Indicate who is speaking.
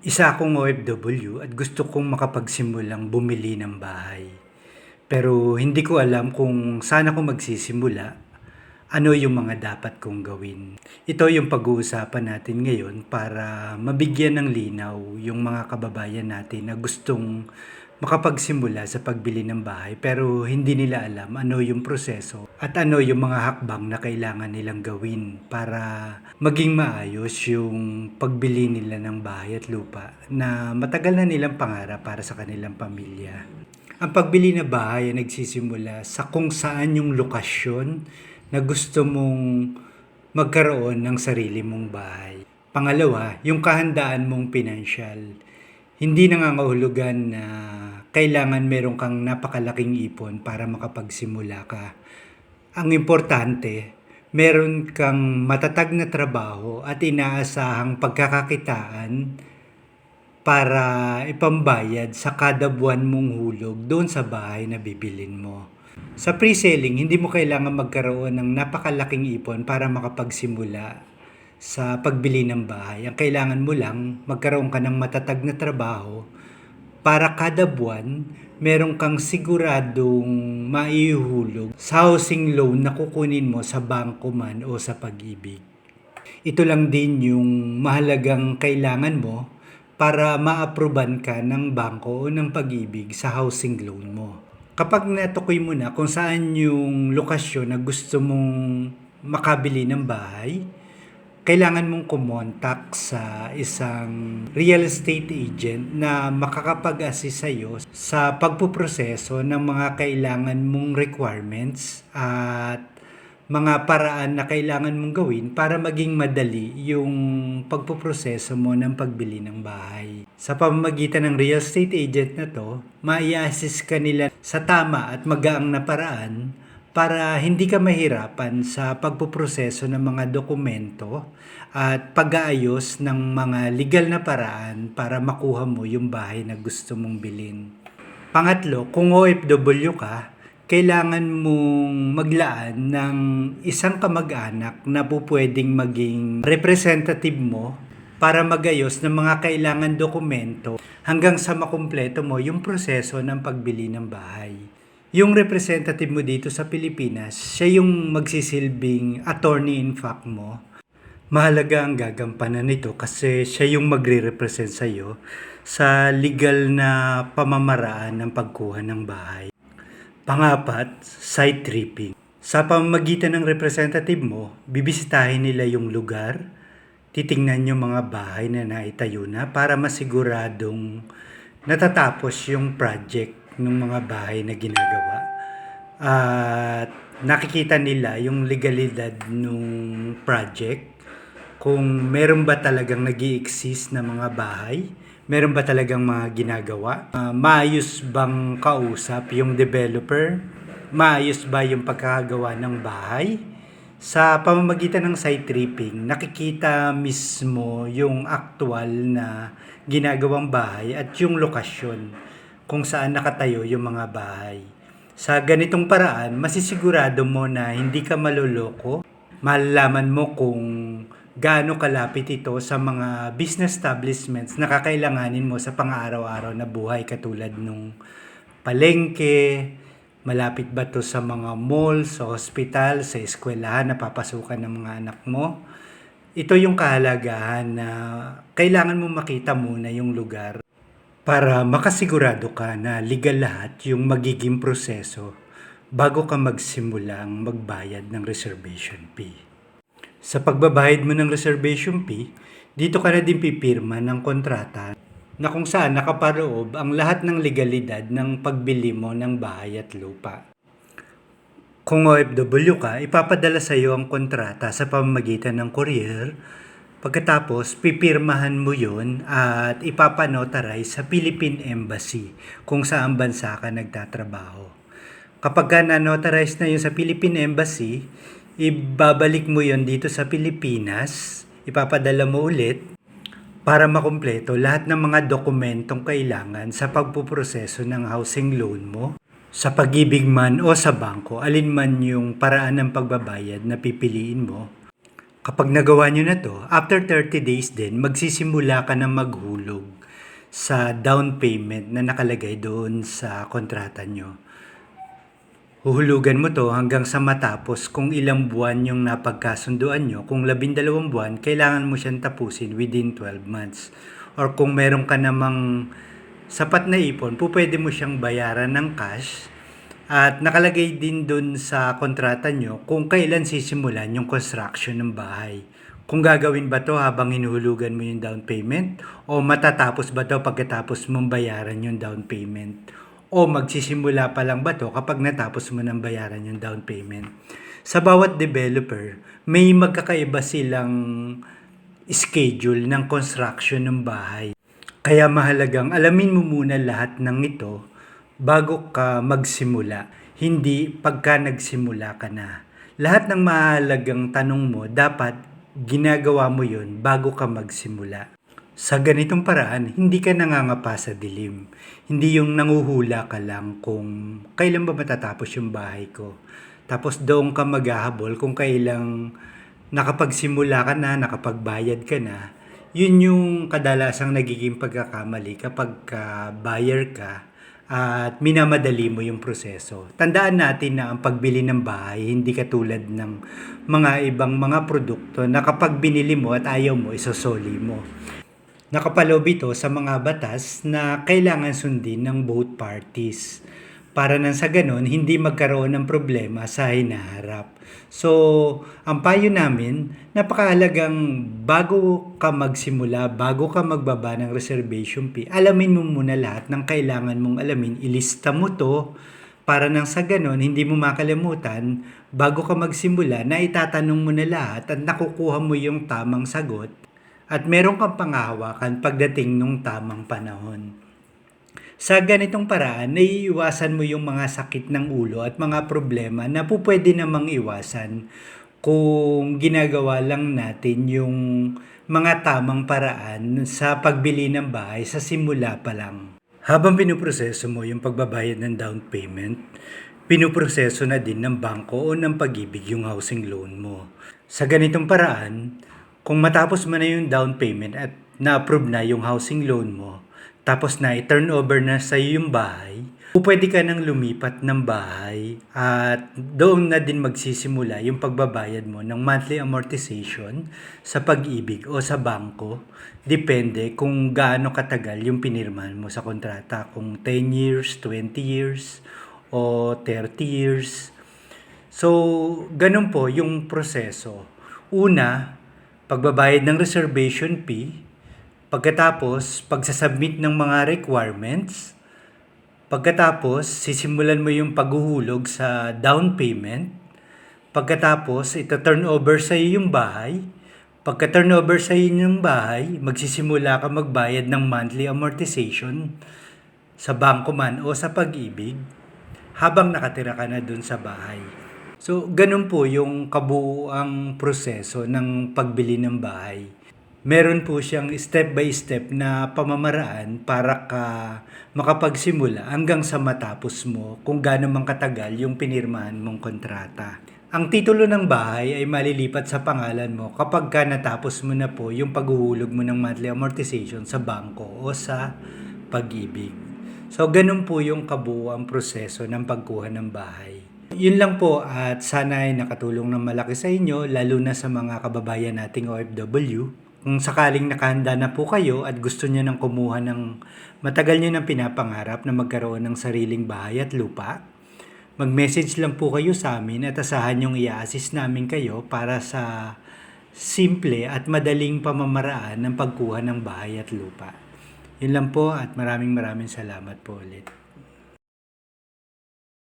Speaker 1: Isa akong OFW at gusto kong makapagsimulang bumili ng bahay. Pero hindi ko alam kung saan ako magsisimula, ano yung mga dapat kong gawin. Ito yung pag-uusapan natin ngayon para mabigyan ng linaw yung mga kababayan natin na gustong makapagsimula sa pagbili ng bahay pero hindi nila alam ano yung proseso at ano yung mga hakbang na kailangan nilang gawin para maging maayos yung pagbili nila ng bahay at lupa na matagal na nilang pangarap para sa kanilang pamilya. Ang pagbili ng bahay ay nagsisimula sa kung saan yung lokasyon na gusto mong magkaroon ng sarili mong bahay. Pangalawa, yung kahandaan mong pinansyal. Hindi nangangahulugan na kailangan meron kang napakalaking ipon para makapagsimula ka. Ang importante, meron kang matatag na trabaho at inaasahang pagkakakitaan para ipambayad sa kada buwan mong hulog doon sa bahay na bibilin mo. Sa pre-selling, hindi mo kailangan magkaroon ng napakalaking ipon para makapagsimula sa pagbili ng bahay. Ang kailangan mo lang, magkaroon ka ng matatag na trabaho para kada buwan, meron kang siguradong maihulog sa housing loan na kukunin mo sa bangko man o sa pag-ibig. Ito lang din yung mahalagang kailangan mo para maaproban ka ng bangko o ng pag-ibig sa housing loan mo. Kapag natukoy mo na kung saan yung lokasyon na gusto mong makabili ng bahay, kailangan mong kumontak sa isang real estate agent na makakapag-assist sa'yo sa pagpuproseso ng mga kailangan mong requirements at mga paraan na kailangan mong gawin para maging madali yung pagpuproseso mo ng pagbili ng bahay. Sa pamamagitan ng real estate agent na to, mai-assist ka nila sa tama at magaang na paraan para hindi ka mahirapan sa pagpuproseso ng mga dokumento at pag-aayos ng mga legal na paraan para makuha mo yung bahay na gusto mong bilhin. Pangatlo, kung OFW ka, kailangan mong maglaan ng isang kamag-anak na po pwedeng maging representative mo para magayos ng mga kailangan dokumento hanggang sa makumpleto mo yung proseso ng pagbili ng bahay. Yung representative mo dito sa Pilipinas, siya yung magsisilbing attorney in fact mo. Mahalaga ang gagampanan nito kasi siya yung magre-represent sa iyo sa legal na pamamaraan ng pagkuha ng bahay. Pangapat, site tripping. Sa pamamagitan ng representative mo, bibisitahin nila yung lugar, titingnan yung mga bahay na naitayo na para masiguradong natatapos yung project ng mga bahay na ginagawa. At nakikita nila yung legalidad ng project, kung meron ba talagang nag exist na mga bahay, meron ba talagang mga ginagawa, uh, maayos bang kausap yung developer, maayos ba yung pagkakagawa ng bahay, sa pamamagitan ng site tripping, nakikita mismo yung actual na ginagawang bahay at yung lokasyon kung saan nakatayo yung mga bahay. Sa ganitong paraan, masisigurado mo na hindi ka maloloko. Malalaman mo kung gaano kalapit ito sa mga business establishments na kakailanganin mo sa pang-araw-araw na buhay katulad nung palengke, malapit ba to sa mga mall, sa hospital, sa eskwelahan na papasukan ng mga anak mo. Ito yung kahalagahan na kailangan mo makita muna yung lugar para makasigurado ka na legal lahat yung magiging proseso bago ka magsimulang magbayad ng reservation fee. Sa pagbabayad mo ng reservation fee, dito ka na din pipirma ng kontrata na kung saan nakaparoob ang lahat ng legalidad ng pagbili mo ng bahay at lupa. Kung OFW ka, ipapadala sa iyo ang kontrata sa pamamagitan ng courier. Pagkatapos, pipirmahan mo yun at ipapanotarize sa Philippine Embassy kung saan bansa ka nagtatrabaho. Kapag ka na-notarize na yun sa Philippine Embassy, ibabalik mo yon dito sa Pilipinas, ipapadala mo ulit para makumpleto lahat ng mga dokumentong kailangan sa pagpuproseso ng housing loan mo, sa pag-ibig man o sa bangko, alin man yung paraan ng pagbabayad na pipiliin mo. Kapag nagawa nyo na to, after 30 days din, magsisimula ka na maghulog sa down payment na nakalagay doon sa kontrata nyo. Huhulugan mo to hanggang sa matapos kung ilang buwan yung napagkasunduan nyo. Kung labindalawang buwan, kailangan mo siyang tapusin within 12 months. Or kung meron ka namang sapat na ipon, po pwede mo siyang bayaran ng cash. At nakalagay din dun sa kontrata nyo kung kailan sisimulan yung construction ng bahay. Kung gagawin ba to habang hinuhulugan mo yung down payment o matatapos ba to pagkatapos mong bayaran yung down payment o magsisimula pa lang ba to kapag natapos mo ng bayaran yung down payment. Sa bawat developer, may magkakaiba silang schedule ng construction ng bahay. Kaya mahalagang alamin mo muna lahat ng ito bago ka magsimula, hindi pagka nagsimula ka na. Lahat ng mahalagang tanong mo, dapat ginagawa mo yun bago ka magsimula. Sa ganitong paraan, hindi ka nangangapa sa dilim. Hindi yung nanguhula ka lang kung kailan ba matatapos yung bahay ko. Tapos doon ka maghahabol kung kailang nakapagsimula ka na, nakapagbayad ka na. Yun yung kadalasang nagiging pagkakamali kapag ka buyer ka at minamadali mo yung proseso. Tandaan natin na ang pagbili ng bahay hindi katulad ng mga ibang mga produkto na kapag binili mo at ayaw mo, isosoli mo. Nakapaloob ito sa mga batas na kailangan sundin ng both parties. Para nang sa ganon hindi magkaroon ng problema sa hinaharap. So, ang payo namin, napakahalagang bago ka magsimula, bago ka magbaba ng reservation fee, alamin mo muna lahat ng kailangan mong alamin, ilista mo to. Para nang sa ganon hindi mo makalimutan bago ka magsimula na itatanong mo na lahat at nakukuha mo yung tamang sagot at meron kang pangahawakan pagdating nung tamang panahon. Sa ganitong paraan, naiiwasan mo yung mga sakit ng ulo at mga problema na po pwede namang iwasan kung ginagawa lang natin yung mga tamang paraan sa pagbili ng bahay sa simula pa lang. Habang pinuproseso mo yung pagbabayad ng down payment, pinuproseso na din ng bangko o ng pag-ibig yung housing loan mo. Sa ganitong paraan, kung matapos mo na yung down payment at na-approve na yung housing loan mo, tapos na i-turn over na sa yung bahay, pwede ka nang lumipat ng bahay at doon na din magsisimula yung pagbabayad mo ng monthly amortization sa pag-ibig o sa bangko. Depende kung gaano katagal yung pinirmahan mo sa kontrata. Kung 10 years, 20 years, o 30 years. So, ganun po yung proseso. Una, pagbabayad ng reservation fee, pagkatapos pagsasubmit ng mga requirements, pagkatapos sisimulan mo yung paghuhulog sa down payment, pagkatapos ito turn over sa iyo yung bahay, pagka turn over sa iyo yung bahay, magsisimula ka magbayad ng monthly amortization sa bangko man o sa pag-ibig habang nakatira ka na dun sa bahay. So, ganun po yung kabuuang proseso ng pagbili ng bahay. Meron po siyang step by step na pamamaraan para ka makapagsimula hanggang sa matapos mo kung gaano man katagal yung pinirmahan mong kontrata. Ang titulo ng bahay ay malilipat sa pangalan mo kapag ka natapos mo na po yung paghuhulog mo ng monthly amortization sa bangko o sa pag-ibig. So, ganun po yung kabuuang proseso ng pagkuha ng bahay. Yun lang po at sana ay nakatulong ng malaki sa inyo lalo na sa mga kababayan nating OFW. Kung sakaling nakahanda na po kayo at gusto niyo nang kumuha ng matagal niyo nang pinapangarap na magkaroon ng sariling bahay at lupa, mag-message lang po kayo sa amin at asahan yung i-assist namin kayo para sa simple at madaling pamamaraan ng pagkuha ng bahay at lupa. Yun lang po at maraming maraming salamat po ulit.